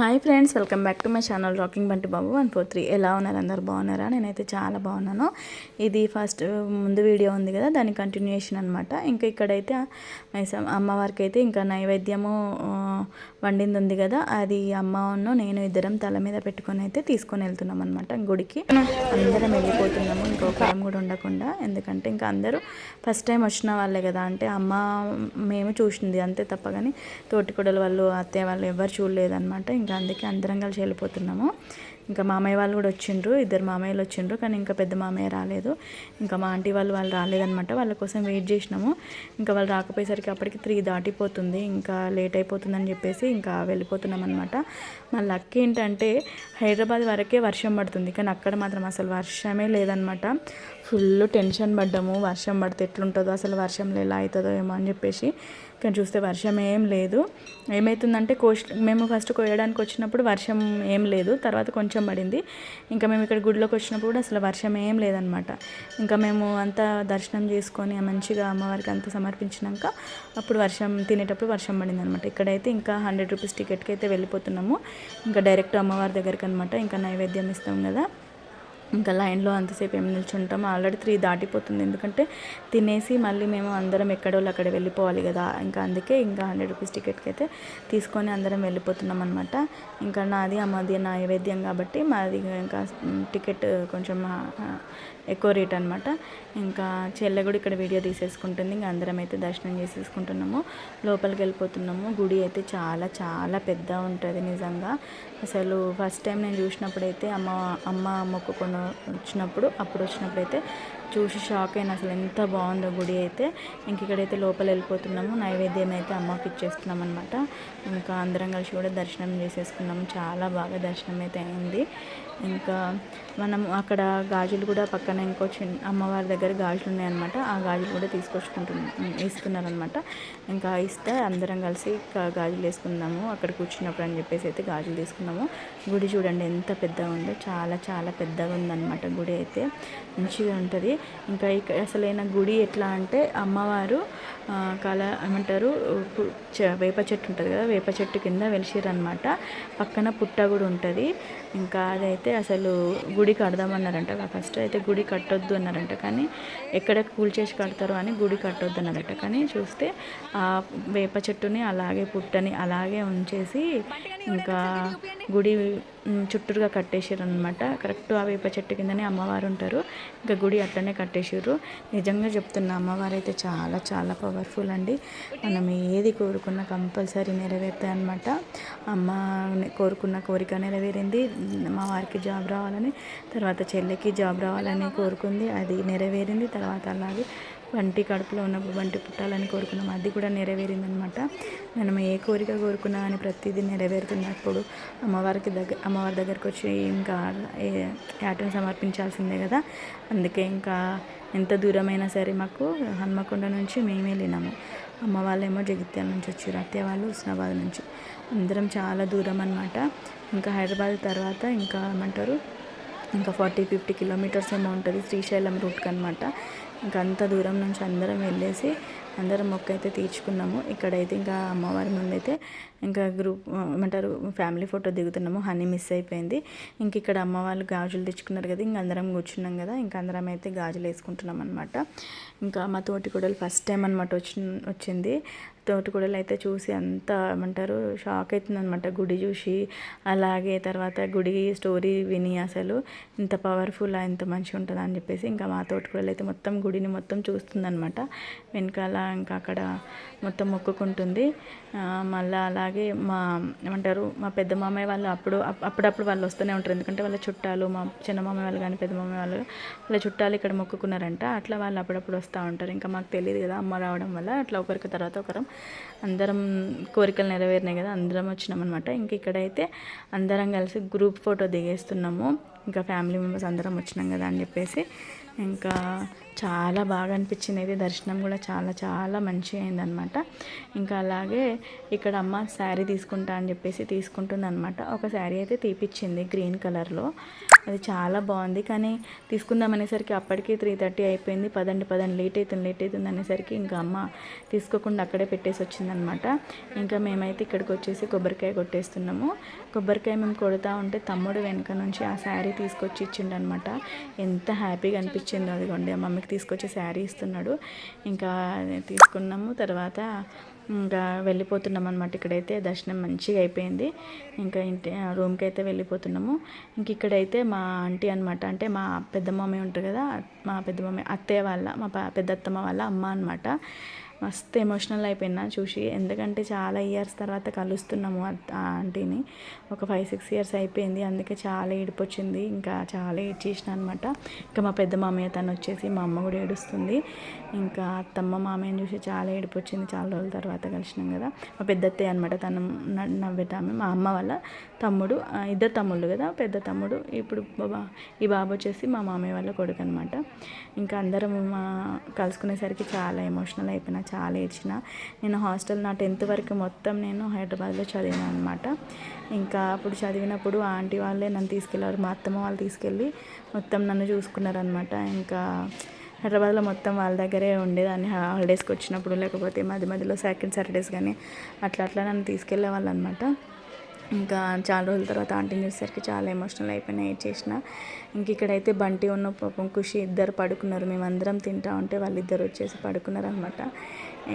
Hi friends welcome back to my channel rocking Bunty Babu one four three. ఎలా ఉన్నారు? అందరు బాగున్నారా? నేనైతే చాలా బాగున్నాను. ఇది ఫస్ట్ ముందు వీడియో ఉంది కదా దాని కంటిన్యూషన్ అనమాట ఇంకా ఇక్కడైతే మైసమ్ అమ్మవారికి అయితే ఇంకా నైవేద్యము వండింది ఉంది కదా అది అమ్మను నేను ఇద్దరం తల మీద పెట్టుకొని అయితే తీసుకొని వెళ్తున్నాం అనమాట గుడికి. అందరం వెళ్ళిపోతున్నాము ఇంకొకరం కూడా ఉండకుండా. ఎందుకంటే ఇంకా అందరూ ఫస్ట్ టైం వచ్చిన వాళ్ళే కదా అంటే అమ్మ మేము చూసింది అంతే తప్ప కానీ తోటికొడల వాళ్ళు అత్తయ్య వాళ్ళు ఎవరు చూడలేదన్నమాట. ఇంకా అందుకే అందరం కలిసి వెళ్ళిపోతున్నాము. ఇంకా మామయ్య వాళ్ళు కూడా వచ్చిండ్రు ఇద్దరు మామయ్యలు వచ్చిండ్రు కానీ ఇంకా పెద్ద మామయ్య రాలేదు. ఇంకా మా ఆంటీ వాళ్ళు వాళ్ళు రాలేదనమాట వాళ్ళ కోసం వెయిట్ చేసినాము. ఇంకా వాళ్ళు రాకపోయేసరికి అప్పటికి త్రీ దాటిపోతుంది. ఇంకా లేట్ అయిపోతుందని చెప్పేసి ఇంకా వెళ్ళిపోతున్నాం అనమాట మా లక్ ఏంటంటే హైదరాబాద్ వరకే వర్షం పడుతుంది. కానీ అక్కడ మాత్రం అసలు వర్షమే లేదనమాట ఫుల్ టెన్షన్ పడ్డాము. వర్షం పడితే ఎట్లుంటుందో అసలు వర్షంలో ఎలా అవుతుందో ఏమో అని చెప్పేసి. కానీ చూస్తే వర్షం ఏం లేదు. ఏమవుతుందంటే కోష్ మేము ఫస్ట్ కోయడానికి వచ్చినప్పుడు వర్షం ఏం లేదు తర్వాత కొంచెం పడింది. ఇంకా మేము ఇక్కడ గుడిలోకి వచ్చినప్పుడు అసలు వర్షం ఏం లేదనమాట. ఇంకా మేము అంతా దర్శనం చేసుకొని మంచిగా అమ్మవారికి అంతా సమర్పించినాక అప్పుడు వర్షం తినేటప్పుడు వర్షం పడింది అనమాట ఇక్కడైతే ఇంకా హండ్రెడ్ రూపీస్ టికెట్కి అయితే వెళ్ళిపోతున్నాము. ఇంకా డైరెక్ట్ అమ్మవారి దగ్గరికి అనమాట ఇంకా నైవేద్యం ఇస్తాం కదా. ఇంకా లైన్లో అంతసేపు ఏం నిల్చుంటాం. ఆల్రెడీ త్రీ దాటిపోతుంది. ఎందుకంటే తినేసి మళ్ళీ మేము అందరం ఎక్కడోళ్ళు అక్కడ వెళ్ళిపోవాలి కదా. ఇంకా అందుకే ఇంకా హండ్రెడ్ రూపీస్ టికెట్కి అయితే తీసుకొని అందరం వెళ్ళిపోతున్నాం అనమాట ఇంకా నాది అమ్మది నైవేద్యం కాబట్టి మాది ఇంకా టికెట్ కొంచెం ఎక్కువ రేట్ అనమాట ఇంకా చెల్లె కూడా ఇక్కడ వీడియో తీసేసుకుంటుంది. ఇంకా అందరం అయితే దర్శనం చేసేసుకుంటున్నాము. లోపలికి వెళ్ళిపోతున్నాము. గుడి అయితే చాలా చాలా పెద్ద ఉంటుంది నిజంగా. అసలు ఫస్ట్ టైం నేను చూసినప్పుడైతే అమ్మ అమ్మ మొక్కుకొని వచ్చినప్పుడు అప్పుడు వచ్చినప్పుడైతే చూసి షాక్ అయిన అసలు ఎంత బాగుందో గుడి అయితే. ఇంక ఇక్కడైతే లోపల వెళ్ళిపోతున్నాము. నైవేద్యం అయితే అమ్మకి ఇచ్చేస్తున్నాం అనమాట ఇంకా అందరం కలిసి కూడా దర్శనం చేసేసుకున్నాము. చాలా బాగా దర్శనం అయితే అయింది. ఇంకా మనం అక్కడ గాజులు కూడా పక్కన ఇంకో చిన్న అమ్మవారి దగ్గర గాజులు ఉన్నాయన్నమాట. ఆ గాజులు కూడా తీసుకొచ్చుకుంటున్నాం ఇస్తున్నారనమాట ఇంకా ఇస్తే అందరం కలిసి గాజులు వేసుకుందాము అక్కడ కూర్చున్నప్పుడు అని చెప్పేసి అయితే గాజులు తీసుకున్నాము. గుడి చూడండి ఎంత పెద్దగా ఉందో చాలా చాలా పెద్దగా ఉందన్నమాట గుడి అయితే. మంచిగా ఉంటుంది. ఇంకా ఇక్కడ అసలైన గుడి ఎట్లా అంటే అమ్మవారు ఆ, కళ ఏమంటారు వేప చెట్టు ఉంటుంది కదా వేప చెట్టు కింద వెలిసిరనమాట పక్కన పుట్ట కూడా ఉంటుంది. ఇంకా అదైతే అసలు గుడి కడదామన్నారంట ఫస్ట్ అయితే గుడి కట్టొద్దు అన్నారంట కానీ ఎక్కడ కూల్చేసి కడతారు అని గుడి కట్టొద్దు అన్నారట. కానీ చూస్తే ఆ వేప చెట్టుని అలాగే పుట్టని అలాగే ఉంచేసి ఇంకా గుడి చుట్టూరుగా కట్టేసారు అనమాట కరెక్ట్ ఆ వేప చెట్టు కిందనే అమ్మవారు ఉంటారు. ఇంకా గుడి అట్లనే కట్టేసారు నిజంగా చెప్తున్నా అమ్మవారు అయితే చాలా చాలా పవర్ఫుల్ అండి. మనం ఏది కోరుకున్నా కంపల్సరీ నెరవేరుతాయి అనమాట అమ్మ కోరుకున్న కోరిక నెరవేరింది. మా వారికి జాబ్ రావాలని తర్వాత చెల్లికి జాబ్ రావాలని కోరుకుంది. అది నెరవేరింది తర్వాత అలాగే వంటి కడుపులో ఉన్నప్పుడు వంటి పుట్టాలని కోరుకున్నాం. అది కూడా నెరవేరిందనమాట. మనం ఏ కోరిక కోరుకున్నా కానీ ప్రతిదీ నెరవేరుతున్నప్పుడు అమ్మవారికి దగ్గర అమ్మవారి దగ్గరకు వచ్చి ఇంకా ఏ- యాటను సమర్పించాల్సిందే కదా. అందుకే ఇంకా ఎంత దూరమైనా సరే మాకు హన్మకొండ నుంచి మేమే వెళ్ళినాము అమ్మ వాళ్ళేమో జగిత్యాల నుంచి వచ్చారు. అత్తయ్య వాళ్ళు హుస్నాబాద్ నుంచి. అందరం చాలా దూరం అనమాట ఇంకా హైదరాబాద్ తర్వాత ఇంకా ఏమంటారు? ఇంకా ఫార్టీ ఫిఫ్టీ కిలోమీటర్స్ ఏమో ఉంటుంది శ్రీశైలం రూట్కి అనమాట ఇంకా అంత దూరం నుంచి అందరం వెళ్ళేసి అందరం మొక్క అయితే తీర్చుకున్నాము. ఇక్కడైతే ఇంకా అమ్మవారి ముందైతే ఇంకా గ్రూప్ ఏమంటారు ఫ్యామిలీ ఫోటో దిగుతున్నాము హనీ మిస్ అయిపోయింది. ఇంక ఇక్కడ అమ్మ వాళ్ళు గాజులు తెచ్చుకున్నారు కదా ఇంక అందరం కూర్చున్నాం కదా ఇంకా అందరం అయితే గాజులు వేసుకుంటున్నాం అనమాట ఇంకా మా తోటి కూడా ఫస్ట్ టైం అనమాట వచ్చి వచ్చింది. తోటికూడలు అయితే చూసి అంత ఏమంటారు షాక్ అవుతుంది అనమాట గుడి చూసి అలాగే తర్వాత గుడి స్టోరీ విని అసలు ఇంత పవర్ఫుల్ ఇంత మంచిగా ఉంటుందా అని చెప్పేసి ఇంకా మా తోటికూడలు అయితే మొత్తం గుడిని మొత్తం చూస్తుందనమాట వెనకాల ఇంకా అక్కడ మొత్తం మొక్కుకుంటుంది. మళ్ళీ అలాగే అలాగే మా ఏమంటారు మా పెద్ద మామయ్య వాళ్ళు అప్పుడు అప్పుడప్పుడు వాళ్ళు వస్తూనే ఉంటారు. ఎందుకంటే వాళ్ళ చుట్టాలు మా చిన్న మామయ్య వాళ్ళు కానీ పెద్ద మామయ్య వాళ్ళు వాళ్ళ చుట్టాలు ఇక్కడ మొక్కుకున్నారంట. అట్లా వాళ్ళు అప్పుడప్పుడు వస్తూ ఉంటారు. ఇంకా మాకు తెలియదు కదా అమ్మ రావడం వల్ల. అట్లా ఒకరికి తర్వాత ఒకరం అందరం కోరికలు నెరవేరినాయి కదా అందరం వచ్చినాం అనమాట ఇంక ఇక్కడైతే అందరం కలిసి గ్రూప్ ఫోటో దిగేస్తున్నాము. ఇంకా ఫ్యామిలీ మెంబర్స్ అందరం వచ్చినాం కదా అని చెప్పేసి. ఇంకా చాలా బాగా అనిపించింది. అయితే దర్శనం కూడా చాలా చాలా మంచిగా అయిందనమాట ఇంకా అలాగే ఇక్కడ అమ్మ శారీ తీసుకుంటా అని చెప్పేసి తీసుకుంటుంది అనమాట ఒక శారీ అయితే తీపిచ్చింది గ్రీన్ కలర్లో. అది చాలా బాగుంది. కానీ తీసుకుందాం అనేసరికి అప్పటికి త్రీ థర్టీ అయిపోయింది. పదండి పదండి లేట్ అవుతుంది లేట్ అవుతుంది అనేసరికి ఇంకా అమ్మ తీసుకోకుండా అక్కడే పెట్టేసి వచ్చిందనమాట ఇంకా మేమైతే ఇక్కడికి వచ్చేసి కొబ్బరికాయ కొట్టేస్తున్నాము. కొబ్బరికాయ మేము కొడతా ఉంటే తమ్ముడు వెనక నుంచి ఆ శారీ తీసుకొచ్చి ఇచ్చిండనమాట ఎంత హ్యాపీగా అనిపించిందో అదిగోండి మమ్మీ ఆమెకి తీసుకొచ్చి శారీ ఇస్తున్నాడు. ఇంకా తీసుకున్నాము. తర్వాత ఇంకా వెళ్ళిపోతున్నాం అనమాట ఇక్కడైతే దర్శనం మంచిగా అయిపోయింది. ఇంకా ఇంటి రూమ్కి అయితే వెళ్ళిపోతున్నాము. ఇంక ఇక్కడైతే మా ఆంటీ అనమాట అంటే మా పెద్ద మమ్మీ ఉంటారు కదా మా పెద్ద మమ్మీ అత్తయ్య వాళ్ళ మా పెద్ద అత్తమ్మ వాళ్ళ అమ్మ అనమాట మస్తు ఎమోషనల్ అయిపోయినా చూసి. ఎందుకంటే చాలా ఇయర్స్ తర్వాత కలుస్తున్నాము ఆంటీని ఒక ఫైవ్ సిక్స్ ఇయర్స్ అయిపోయింది. అందుకే చాలా ఏడుపు వచ్చింది ఇంకా చాలా ఏడ్చేసిన అనమాట ఇంకా మా పెద్ద మామయ్య తను వచ్చేసి మా అమ్మ కూడా ఏడుస్తుంది. ఇంకా అత్తమ్మ మామయ్యని చూసి చాలా ఏడుపు వచ్చింది చాలా రోజుల తర్వాత కలిసినాం కదా. మా పెద్ద అత్తయ్య అనమాట తను న- నవ్వేటామె మా అమ్మ వాళ్ళ తమ్ముడు ఇద్దరు తమ్ముళ్ళు కదా పెద్ద తమ్ముడు. ఇప్పుడు బాబా ఈ బాబు వచ్చేసి మా మామయ్య వాళ్ళ కొడుకు అనమాట ఇంకా అందరం మా కలుసుకునేసరికి చాలా ఎమోషనల్ అయిపోయినా చాలా ఏడ్చిన. నేను హాస్టల్ నా టెన్త్ వరకు మొత్తం నేను హైదరాబాద్లో చదివాను అనమాట ఇంకా అప్పుడు చదివినప్పుడు ఆంటీ వాళ్ళే నన్ను తీసుకెళ్ళారు మా అత్తమ్మ వాళ్ళు తీసుకెళ్ళి మొత్తం నన్ను చూసుకున్నారనమాట ఇంకా హైదరాబాద్లో మొత్తం వాళ్ళ దగ్గరే ఉండేదాన్ని హాలిడేస్కి వచ్చినప్పుడు. లేకపోతే మధ్య మధ్యలో సెకండ్ సాటర్డేస్ కానీ అట్లా అట్లా నన్ను తీసుకెళ్ళే వాళ్ళు అనమాట ఇంకా చాలా రోజుల తర్వాత ఆంటీని చూసేసరికి చాలా ఎమోషనల్ అయిపోయినా ఏడ్ చేసిన ఇంక ఇక్కడైతే బంటి ఉన్న పాపం ఖుషి ఇద్దరు పడుకున్నారు. మేమందరం తింటా ఉంటే వాళ్ళిద్దరు వచ్చేసి పడుకున్నారు అనమాట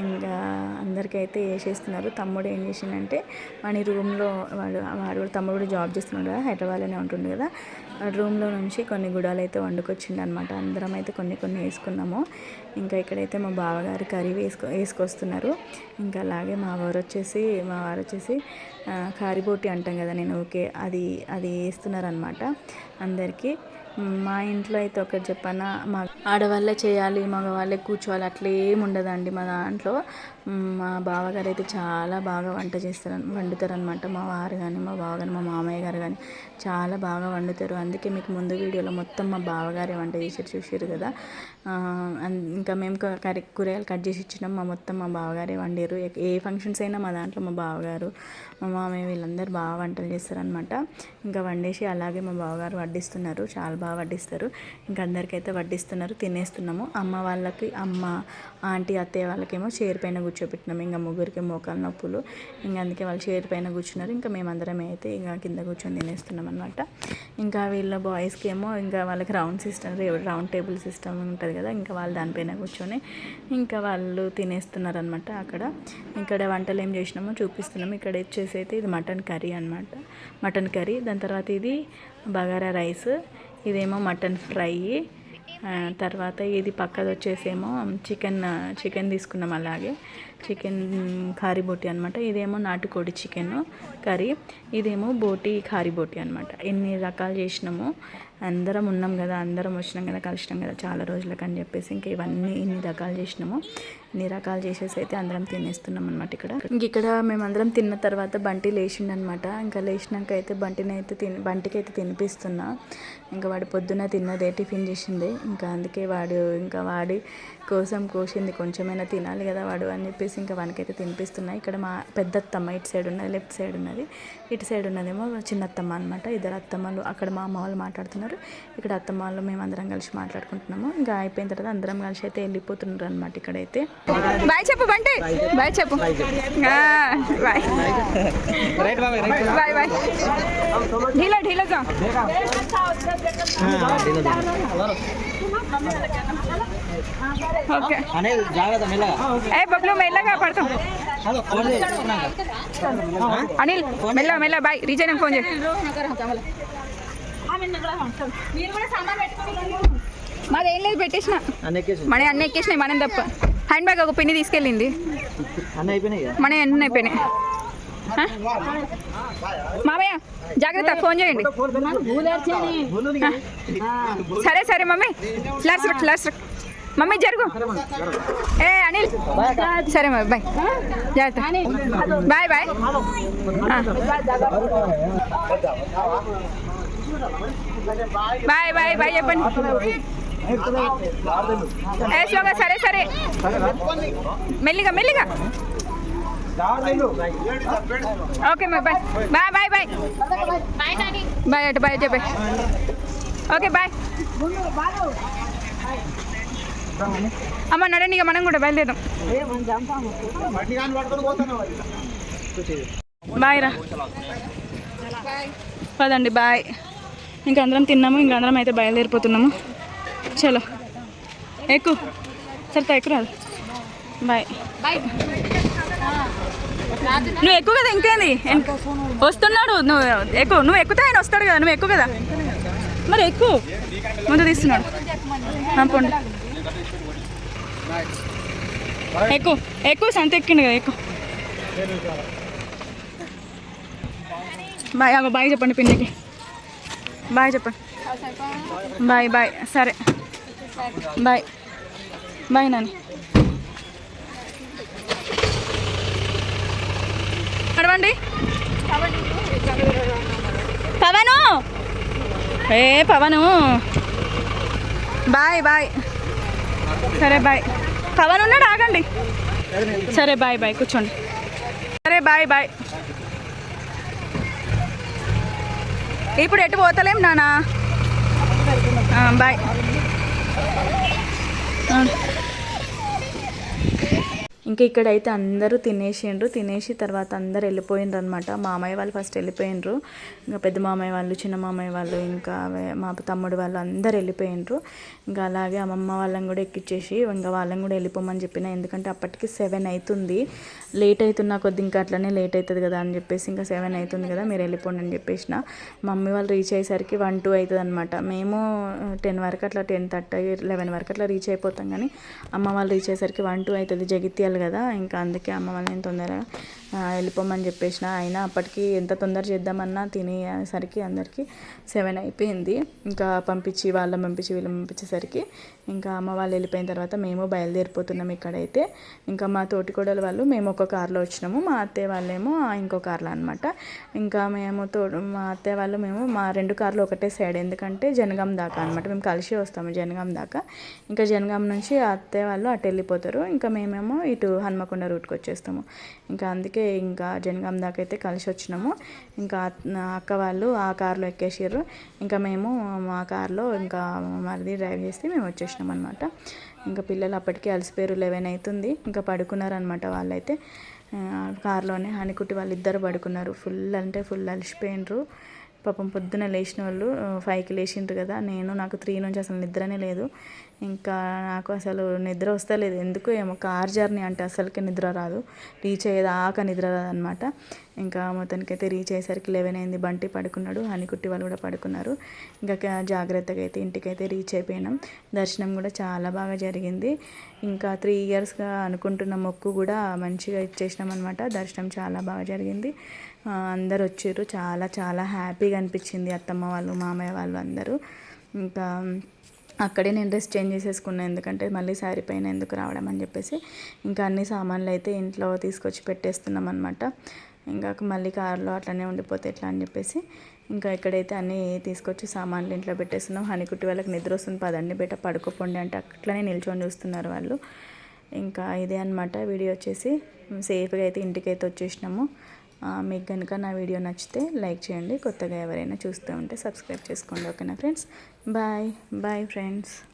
ఇంకా అందరికైతే వేసేస్తున్నారు తమ్ముడు ఏం చేసిందంటే వాడి రూమ్లో వాడు వాడు కూడా తమ్ముడు కూడా జాబ్ చేస్తున్నాడు కదా హైదరాబాద్లోనే ఉంటుండే కదా. రూమ్లో నుంచి కొన్ని గుడాలు అయితే వండుకొచ్చింది అనమాట అందరం అయితే కొన్ని కొన్ని వేసుకున్నాము ఇంకా ఇక్కడైతే మా బావగారు కర్రీ వేసుకో వేసుకొస్తున్నారు. ఇంకా అలాగే మా వారు వచ్చేసి మా వారు వచ్చేసి ఆ, కారిబోటి అంటాం కదా నేను ఓకే అది అది వేస్తున్నారనమాట అందరికీ. మా ఇంట్లో అయితే ఒకటి చెప్పనా మా ఆడవాళ్ళే చేయాలి మగవాళ్ళే కూర్చోవాలి అట్లా ఏమి ఉండదండి. మా దాంట్లో మా బావగారు అయితే చాలా బాగా వంట చేస్తారు వండుతారనమాట మా వారు కానీ మా బావ కానీ మా మామయ్య గారు కానీ చాలా బాగా వండుతారు. అందుకే మీకు ముందు వీడియోలో మొత్తం మా బావగారే వంట చేసి చూసారు కదా. ఇంకా మేము కర్రీ కూరగాయలు కట్ చేసి ఇచ్చినాం. మా మొత్తం మా బావగారే వండారు ఏ- ఏ ఫంక్షన్స్ అయినా మా దాంట్లో మా బావగారు మా మామయ్య వీళ్ళందరూ బాగా వంటలు చేస్తారనమాట ఇంకా వండేసి అలాగే మా బావగారు వడ్డిస్తున్నారు. చాలా బాగా వడ్డిస్తారు. ఇంకా అందరికైతే వడ్డిస్తున్నారు. తినేస్తున్నాము. అమ్మ వాళ్ళకి అమ్మ ఆంటీ అత్తయ్య వాళ్ళకేమో చైర్ పైన కూర్చోబెట్టినాము ఇంకా ముగ్గురికి మోకాలు నొప్పులు. ఇంకా అందుకే వాళ్ళు చైర్ పైన కూర్చున్నారు. ఇంకా మేమందరం అయితే ఇంకా కింద కూర్చొని తినేస్తున్నాం అనమాట ఇంకా వీళ్ళ బాయ్స్కి ఏమో ఇంకా వాళ్ళకి round system round table system ఉంటుంది కదా ఇంకా వాళ్ళు దానిపైన కూర్చొని ఇంకా వాళ్ళు తినేస్తున్నారు అనమాట అక్కడ. ఇక్కడ వంటలు ఏం చేసినామో చూపిస్తున్నాము ఇక్కడ వచ్చేసి అయితే ఇది మటన్ కర్రీ అనమాట మటన్ కర్రీ దాని తర్వాత ఇది బగారా రైస్ ఇదేమో మటన్ ఫ్రై తర్వాత ఇది పక్కది వచ్చేసేమో చికెన్ చికెన్ తీసుకున్నాం అలాగే. చికెన్ కారీ బోటి అనమాట ఇదేమో నాటుకోడి చికెన్ కర్రీ. ఇదేమో బోటి కారీ బోటి అనమాట ఎన్ని రకాలు చేసినాము అందరం ఉన్నాం కదా అందరం వచ్చినాం కదా కలిసినాం కదా చాలా రోజులకు అని చెప్పేసి ఇంకా ఇవన్నీ ఇన్ని రకాలు చేసినాము. ఇన్ని రకాలు చేసేసి అయితే అందరం తినేస్తున్నాం అనమాట ఇక్కడ. ఇంక ఇక్కడ మేమందరం తిన్న తర్వాత బంటి లేచిండనమాట ఇంకా లేచినాక అయితే బంటిని అయితే తిని బంటికి అయితే తినిపిస్తున్నా. ఇంకా వాడు పొద్దున తిన్నదే టిఫిన్ చేసింది. ఇంకా అందుకే వాడు ఇంకా వాడి కోసం కోసింది. కొంచెమైనా తినాలి కదా వాడు అని చెప్పేసి ఇంకా వానికైతే తినిపిస్తున్నా ఇక్కడ మా పెద్ద అత్తమ్మ ఇటు సైడ్ ఉన్నది లెఫ్ట్ సైడ్ ఉన్నది ఇటు సైడ్ ఉన్నదేమో చిన్న అత్తమ్మ అనమాట ఇద్దరు అత్తమ్మలు అక్కడ మా అమ్మ వాళ్ళు మాట్లాడుతున్నారు ఇక్కడ అత్తమ్మ వాళ్ళు మేము అందరం కలిసి మాట్లాడుకుంటున్నాము ఇంకా అయిపోయిన తర్వాత అందరం కలిసి అయితే వెళ్ళిపోతున్నారు అనమాట ఇక్కడైతే బాయ్ చెప్పు బంటి బాయ్ చెప్పు ఆ, బాయ్ బాయ్ బాయ్ ढीला ढीला जा ఓకే మెల్లగా. ఏ బబ్లు మెల్లగా పడతాం. హలో ఫోన్ చేయి. అనిల్ మెల్ల మెల్ల బాయ్ రీజన్ ఫోన్ చేయి. మాది లేదు పెట్టేసిన. మన అన్నీ ఎక్కేసినాయి మనం తప్ప. హ్యాండ్ బ్యాగ్ ఒక పిన్ని తీసుకెళ్ళింది. మన అన్నీ అయిపోయినాయి? మామయ్య జాగ్రత్త ఫోన్ చేయండి. సరే సరే మమ్మీ. ఫ్లాట్స్ రక్. మమ్మీ జరుగు ఏ అనిల్ సరే మమ్మీ బాయ్ జాగ్రత్త బాయ్ బాయ్ ఆ. బాయ్ బాయ్ బాయ్ చెప్పండి ఏ స్లోగా సరే సరే మెల్లిగా మెల్లిగా okay bye bye bye bye bye bye అటు బాయ్ చెప్పే ఓకే బాయ్ అమ్మ నడండి ఇక మనం కూడా బయలుదేరాం బాయ్ రా. పదండి బాయ్. ఇంకా అందరం తిన్నాము ఇంకా అందరం అయితే బయలుదేరిపోతున్నాము. చలో. ఎక్కు. సరే ఎక్కువ రాదు. బాయ్. నువ్వు ఎక్కువ కదా ఇంకేంది? వస్తున్నాడు. నువ్వు ఎక్కువ నువ్వు ఎక్కువ ఆయన వస్తాడు కదా నువ్వు ఎక్కువ కదా. మరి ఎక్కువ ముందు తీస్తున్నాడు. ఆ, ఎక్కువ ఎక్కువ సంత ఎక్కిండు కదా ఎక్కువ బాయ్ అగో బాయ్ చెప్పండి పిన్నికి. బాయ్ చెప్పండి. బాయ్ బాయ్ సరే. బాయ్. బాయ్ నాని. నడవండి. పవను! ఏ పవను! Bye bye. సరే బాయ్ పవన్ ఉన్నాడు ఆగండి. సరే బాయ్ బాయ్ కూర్చోండి. సరే బాయ్ బాయ్ ఇప్పుడు ఎటు పోతలేం నానా? బాయ్ ఇంకా ఇక్కడైతే అందరూ తినేసిండ్రు. తినేసి తర్వాత అందరు వెళ్ళిపోయిండ్రు అనమాట మామయ్య వాళ్ళు ఫస్ట్ వెళ్ళిపోయిండ్రు. ఇంకా పెద్ద మామయ్య వాళ్ళు చిన్న మామయ్య వాళ్ళు ఇంకా మా తమ్ముడు వాళ్ళు అందరు వెళ్ళిపోయిండ్రు. ఇంకా అలాగే అమ్మమ్మ వాళ్ళని కూడా ఎక్కిచ్చేసి ఇంకా వాళ్ళని కూడా వెళ్ళిపోమని చెప్పిన. ఎందుకంటే అప్పటికి సెవెన్ అవుతుంది లేట్ అవుతున్నా కొద్ది ఇంకా అట్లనే లేట్ అవుతుంది కదా అని చెప్పేసి ఇంకా సెవెన్ అవుతుంది కదా మీరు వెళ్ళిపోండి అని చెప్పేసిన. మమ్మీ వాళ్ళు రీచ్ అయ్యేసరికి వన్ టూ అవుతుంది అనమాట మేము టెన్ వరకు అట్లా టెన్ థర్టీ లెవెన్ వరకు అట్లా రీచ్ అయిపోతాం కానీ అమ్మ వాళ్ళు రీచ్ అయ్యేసరికి వన్ టూ అవుతుంది. జగిత్యాలు కదా ఇంకా అందుకే అమ్మ వాళ్ళని తొందరగా వెళ్ళిపోమని చెప్పేసిన. అయినా అప్పటికి ఎంత తొందర చేద్దామన్నా తినేసరికి అందరికీ సెవెన్ అయిపోయింది. ఇంకా పంపించి వాళ్ళని పంపించి వీళ్ళని పంపించేసరికి ఇంకా అమ్మ వాళ్ళు వెళ్ళిపోయిన తర్వాత మేము బయలుదేరిపోతున్నాం ఇక్కడైతే. ఇంకా మా తోటికోడలు వాళ్ళు మేము ఒక కార్లో వచ్చినాము. మా అత్తయ్య వాళ్ళేమో ఇంకో కార్లో అనమాట ఇంకా మేము తో మా అత్తయ్య వాళ్ళు మేము మా రెండు కార్లు ఒకటే సైడ్. ఎందుకంటే జనగాం దాకా అనమాట మేము కలిసి వస్తాము జనగాం దాకా. ఇంకా జనగాం నుంచి అత్తయ్య వాళ్ళు అటు వెళ్ళిపోతారు. ఇంకా మేమేమో ఇటు హన్మకొండ రూట్కి వచ్చేస్తాము. ఇంకా అందుకే ఇంకా జనగాం దాకా అయితే కలిసి వచ్చినాము ఇంకా అక్క వాళ్ళు ఆ కార్లో ఎక్కేసారు ఇంకా మేము మా కారులో ఇంకా మరిది డ్రైవ్ చేస్తే మేము వచ్చేసినాం అనమాట ఇంకా పిల్లలు అప్పటికే అలసిపోయారు లెవెన్ అవుతుంది ఇంకా పడుకున్నారనమాట వాళ్ళైతే. కారులోనే హనికుట్టి వాళ్ళు ఇద్దరు పడుకున్నారు. ఫుల్ అంటే ఫుల్ అలసిపోయినరు పాపం పొద్దున లేచిన వాళ్ళు ఫైవ్కి లేచిండ్రు కదా. నేను నాకు త్రీ నుంచి అసలు నిద్రనే లేదు. ఇంకా నాకు అసలు నిద్ర వస్తలేదు. ఎందుకు ఏమో కార్ జర్నీ అంటే అసలుకే నిద్ర రాదు. రీచ్ అయ్యేదాకా నిద్ర రాదనమాట ఇంకా మొత్తానికైతే రీచ్ అయ్యేసరికి లెవెన్ అయింది. బంటి పడుకున్నాడు. హనికుట్టి వాళ్ళు కూడా పడుకున్నారు. ఇంకా జాగ్రత్తగా అయితే ఇంటికైతే రీచ్ అయిపోయినాం. దర్శనం కూడా చాలా బాగా జరిగింది. ఇంకా త్రీ ఇయర్స్గా అనుకుంటున్న మొక్కు కూడా మంచిగా ఇచ్చేసినాం అనమాట దర్శనం చాలా బాగా జరిగింది. అందరు వచ్చారు చాలా చాలా హ్యాపీగా అనిపించింది అత్తమ్మ వాళ్ళు మామయ్య వాళ్ళు అందరూ. ఇంకా అక్కడే నేను డ్రెస్ చేంజ్ చేసేసుకున్నాను ఎందుకంటే మళ్ళీ శారీ పైన ఎందుకు రావడం అని చెప్పేసి. ఇంకా అన్ని సామాన్లు అయితే ఇంట్లో తీసుకొచ్చి పెట్టేస్తున్నాం అనమాట ఇంకా మళ్ళీ కార్లో అట్లనే ఉండిపోతే ఎట్లా అని చెప్పేసి. ఇంకా ఇక్కడైతే అన్నీ తీసుకొచ్చి సామాన్లు ఇంట్లో పెట్టేస్తున్నాం. హనీకుట్టి వాళ్ళకి నిద్ర వస్తుంది పదండి బయట పడుకోపోండి అంటే అట్లనే నిల్చొని చూస్తున్నారు వాళ్ళు. ఇంకా ఇదే అనమాట వీడియో వచ్చేసి. సేఫ్గా అయితే ఇంటికైతే వచ్చేసినాము. మీకు కనుక నా వీడియో నచ్చితే లైక్ చేయండి. కొత్తగా ఎవరైనా చూస్తూ ఉంటే సబ్స్క్రైబ్ చేసుకోండి. ఓకేనా ఫ్రెండ్స్? బాయ్. Bye friends.